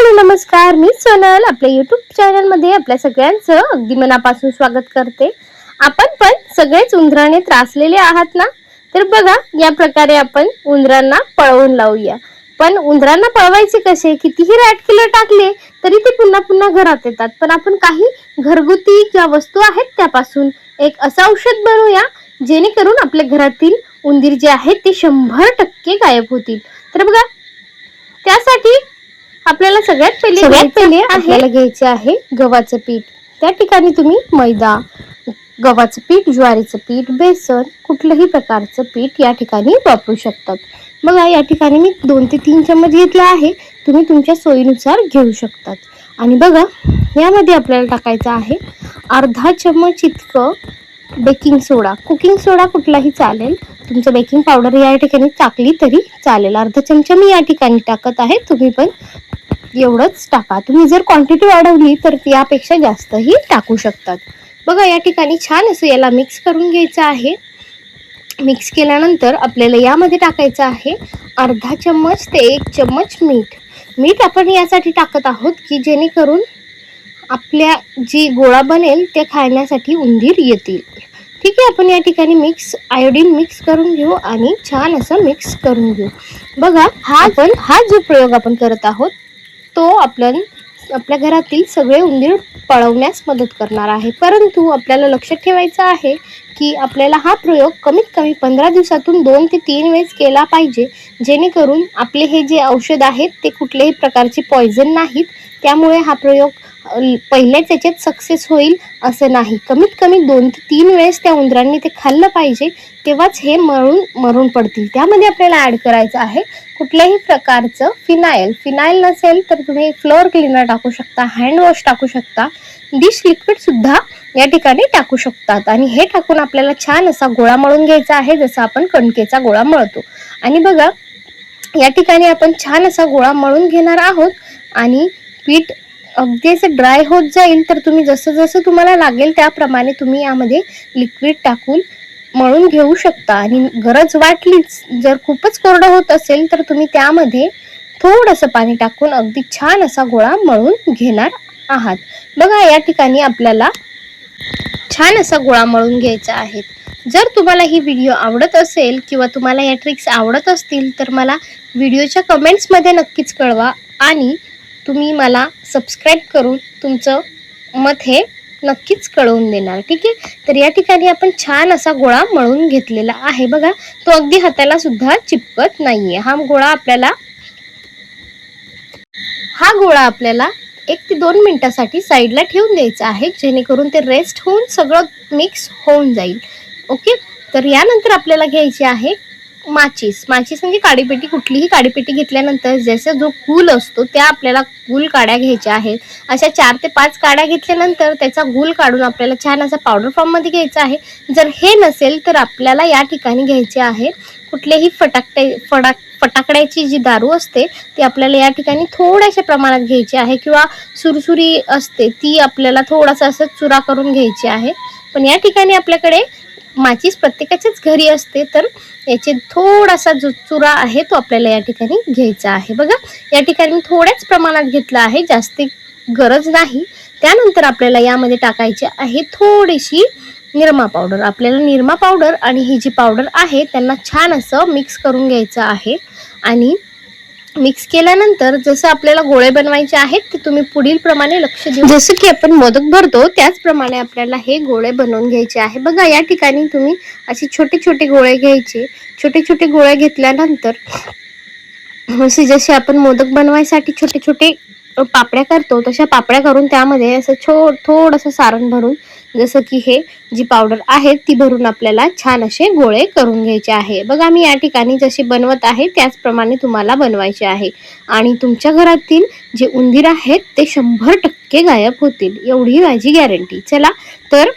Hello नमस्कार. मी सोनल. आपल्या YouTube चॅनलमध्ये आपल्या सगळ्यांचं अगदी मनापासून स्वागत करते. आपण पण सगळेच उंदराने त्रासलेले आहात ना? तर बघा या प्रकारे आपण उंदरांना पळवून लावूया. पण उंदरांना पळवायचे कसे? कितीही रॅट किलर टाकले तरी ते पुन्हा पुन्हा घरात येतात. पण आपण काही घरगुती ज्या वस्तू आहेत त्यापासून एक असं औषध बनवूया जेणेकरून आपल्या घरातील उंदीर जे आहेत ते शंभर टक्के गायब होतील. तर बघा त्यासाठी आपल्याला सगळ्यात पहिले सगळ्यात पहिले आपल्याला घ्यायचे आहे गव्हाचं पीठ. त्या ठिकाणी तुम्ही मैदा गव्हाचं पीठ ज्वारीचं पीठ बेसन कुठलंही प्रकारचं पीठ या ठिकाणी वापरू शकतात. बघा या ठिकाणी मी दोन ते तीन चम्मच घेतला आहे. तुम्ही तुमच्या सोयीनुसार घेऊ शकतात. आणि बघा यामध्ये आपल्याला टाकायचं आहे अर्धा चम्मच इतकं बेकिंग सोडा. कुकिंग सोडा कुठलाही चालेल. तुमचं बेकिंग पावडर या ठिकाणी टाकली तरी चालेल. अर्धा चमचा मी या ठिकाणी टाकत आहे. तुम्ही पण एवढंच टाका. तुम्ही जर क्वांटिटी वाढवली तर यापेक्षा जास्तही टाकू शकतात. बघा या ठिकाणी छान असं याला मिक्स करून घ्यायचं आहे. मिक्स केल्यानंतर आपल्याला यामध्ये टाकायचं आहे अर्धा चम्मच ते एक चम्मच मीठ. मीठ आपण यासाठी टाकत आहोत की जेणेकरून आपल्या जी गोळा बनेल ते खाण्यासाठी उंदीर येतील. ठीक आहे आपण या ठिकाणी मिक्स आयोडीन मिक्स करून घेऊ आणि छान असं मिक्स करून घेऊ. बघा हा आपण हा जो प्रयोग आपण करत आहोत तो आपल्या आपल्या घरातील सगळे उंदीर पळवण्यास मदत करणार आहे. परंतु आपल्याला लक्षात ठेवायचं आहे की आपल्याला हा प्रयोग कमीत कमी पंधरा दिवसातून दोन ते तीन वेळेस केला पाहिजे जेणेकरून आपले हे जे औषध आहेत ते कुठल्याही प्रकारचे पॉयझन नाहीत. त्यामुळे हा प्रयोग पहिल्याच याच्यात सक्सेस होईल असं नाही. कमीत कमी दोन ते तीन वेळेस त्या उंदरांनी ते खाल्लं पाहिजे तेव्हाच हे मरून मरून पडतील. त्यामध्ये आपल्याला ॲड करायचं आहे कुठल्याही प्रकारचं फिनायल फिनायल नसेल तर तुम्ही फ्लोअर क्लीनर टाकू शकता हँडवॉश टाकू शकता. डिश लिक्विड सुद्धा या ठिकाणी टाकू शकतात. आणि हे टाकून आपल्याला छान असा गोळा मळून घ्यायचा आहे जसा आपण कणकेचा गोळा मळतो. आणि बघा या ठिकाणी आपण छान असा गोळा मळून घेणार आहोत. आणि पीठ अगदी असं ड्राय होत जाईल तर तुम्ही जसं जसं तुम्हाला लागेल त्याप्रमाणे तुम्ही यामध्ये लिक्विड टाकून मळून घेऊ शकता. आणि गरज वाटलीच जर खूपच कोरडं होत असेल तर तुम्ही त्यामध्ये थोडंसं पाणी टाकून अगदी छान असा गोळा मळून घेणार आहात. बघा या ठिकाणी आपल्याला छान असा गोळा मळून घ्यायचा आहे. जर तुम्हाला ही व्हिडिओ आवडत असेल किंवा तुम्हाला या ट्रिक्स आवडत असतील तर मला व्हिडिओच्या कमेंट्समध्ये नक्कीच कळवा. आणि तुम्ही मला सबस्क्राईब करून तुमचं मत हे नक्कीच कळवून देणार ठीक आहे? तर या ठिकाणी आपण छान असा गोळा मळून घेतलेला आहे बघा. तो अगदी हाताला सुद्धा चिपकत नाहीये. हा गोळा आपल्याला हा गोळा आपल्याला एक ते दोन मिनिटासाठी साईडला ठेवून द्यायचा आहे जेणेकरून ते रेस्ट होऊन सगळं मिक्स होऊन जाईल. ओके? तर यानंतर आपल्याला घ्यायची आहे माचीस. माचीस म्हणजे काडीपेटी. कुठलीही काडीपेटी घेतल्यानंतर जसं जो गुल असतो त्या आपल्याला गुल काड्या घ्यायच्या आहेत. अशा चार ते पाच काड्या घेतल्यानंतर त्याचा गुल काढून आपल्याला छान असा पावडर फॉर्ममध्ये घ्यायचा आहे. जर हे नसेल तर आपल्याला या ठिकाणी घ्यायचे आहे. कुठलेही फटाकटे फटाक फटाकड्याची जी दारू असते ती आपल्याला या ठिकाणी थोड्याशा प्रमाणात घ्यायची आहे किंवा सुरसुरी असते ती आपल्याला थोडासा असं चुरा करून घ्यायची आहे. पण या ठिकाणी आपल्याकडे माचीस प्रत्येकाच्याच घरी असते तर याचे थोडासा जो चुरा आहे तो आपल्याला या ठिकाणी घ्यायचा आहे. बघा या ठिकाणी मी थोड्याच प्रमाणात घेतला आहे जास्ती गरज नाही. त्यानंतर आपल्याला यामध्ये टाकायची आहे थोडीशी निरमा पावडर. आपल्याला निरमा पावडर आणि ही जी पावडर आहे त्यांना छान असं मिक्स करून घ्यायचं आहे. आणि मिक्स केल्यानंतर जसं आपल्याला गोळे बनवायचे आहेत ते तुम्ही पुढील प्रमाणे लक्ष देऊ जसं की आपण मोदक भरतो त्याचप्रमाणे आपल्याला हे गोळे बनवून घ्यायचे आहे. बघा या ठिकाणी तुम्ही असे छोटे छोटे गोळे घ्यायचे. छोटे छोटे गोळे घेतल्यानंतर असे जसे आपण मोदक बनवायसाठी छोटे छोटे पापड्या करतो तशा पापड्या करून त्यामध्ये असं छो थोडंसं सारण भरून जसं की हे जी पावडर आहे ती भरून आपल्याला छान असे गोळे करून घ्यायचे आहे. बघा मी या ठिकाणी जसे बनवत आहे त्याचप्रमाणे तुम्हाला बनवायचे आहे. आणि तुमच्या घरातील जे उंदीर आहेत ते शंभर टक्के गायब होतील. एवढी माझी गॅरंटी चला तर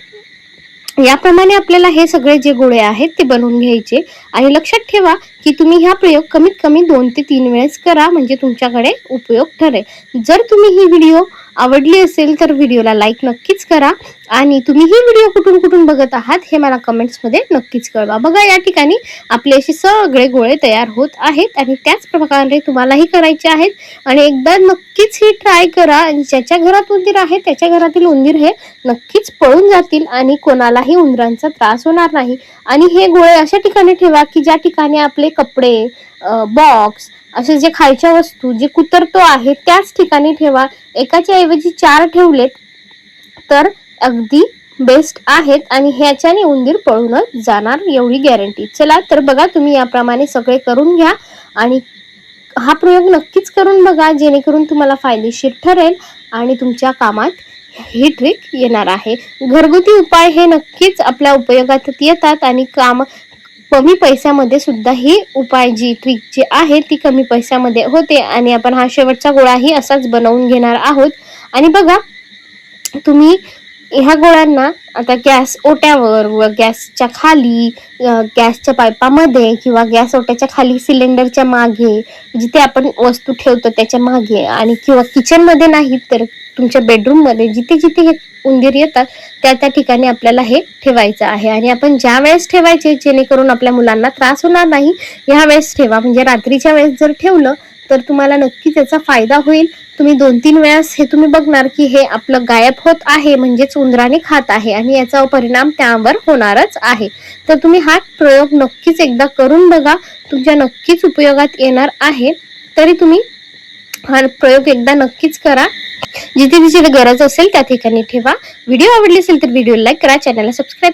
याप्रमाणे आपल्याला हे सगळे जे गोळे आहेत ते बनवून घ्यायचे. आणि लक्षात ठेवा की तुम्ही हा प्रयोग कमीत कमी दोन ते तीन वेळेस करा म्हणजे तुमच्याकडे उपयोग ठरेल. जर तुम्ही ही व्हिडिओ आवडली असेल तर व्हिडिओला लाईक नक्कीच करा. आणि तुम्ही ही व्हिडिओ कुठून कुठून बघत आहात हे मला कमेंट्समध्ये नक्कीच कळवा. बघा या ठिकाणी आपले असे सगळे गोळे तयार होत आहेत आणि त्याच प्रकारे तुम्हालाही करायचे आहेत. आणि एकदा नक्कीच ही ट्राय करा. आणि ज्याच्या घरात उंदीर आहे त्याच्या घरातील उंदीर हे नक्कीच पळून जातील आणि कोणालाही उंदरांचा त्रास होणार नाही. आणि हे गोळे अशा ठिकाणी ठेवा की ज्या ठिकाणी आपले कपडे बॉक्स असे जे खायच्या वस्तू जे कुतरतो आहे त्याच ठिकाणी ठेवा. एकाच्या ऐवजी चार ठेवलेत तर अगदी बेस्ट आहेत आणि ह्याच्याने उंदीर पळूनच जाणार एवढी गॅरंटी चला तर बघा तुम्ही याप्रमाणे सगळे करून घ्या आणि हा प्रयोग नक्कीच करून बघा जेणेकरून तुम्हाला फायदेशीर ठरेल आणि तुमच्या कामात ही ट्रिक येणार आहे. घरगुती उपाय हे नक्कीच आपल्या उपयोगात येतात आणि काम कमी पैशामध्ये सुद्धा ही उपाय जी ट्रिक जी आहे ती कमी पैशामध्ये होते. आणि आपण हा शेवटचा गोळाही असाच बनवून घेणार आहोत. आणि बघा तुम्ही ह्या गोळ्यांना आता गॅस ओट्यावर व गॅसच्या खाली गॅसच्या पाईपामध्ये किंवा गॅस ओट्याच्या खाली सिलेंडरच्या मागे जिथे आपण वस्तू ठेवतो त्याच्यामागे आणि किंवा किचनमध्ये नाही तर तुमच्या बेडरूममध्ये जिथे जिथे हे उंदीर येतात त्या त्या ठिकाणी आपल्याला हे ठेवायचं आहे. आणि आपण ज्या वेळेस ठेवायचे जेणेकरून आपल्या मुलांना त्रास होणार नाही ह्या वेळेस ठेवा. म्हणजे रात्रीच्या वेळेस जर ठेवलं तर तुम्हाला नक्की त्याचा फायदा होईल. तुम्ही दोन तीन वेळास हे तुम्ही बघणार की हे आपलं गायब होत आहे म्हणजेच उंदराने खात आहे आणि याचा परिणाम त्यावर होणारच आहे. तर तुम्ही हा प्रयोग नक्कीच एकदा करून बघा. तुमच्या नक्कीच उपयोगात येणार आहे. तरी तुम्ही हा प्रयोग एकदा नक्कीच करा. जिथे तिची गरज असेल त्या ठिकाणी ठेवा. व्हिडिओ आवडली असेल तर व्हिडिओ लाईक करा. चॅनलला सबस्क्राईब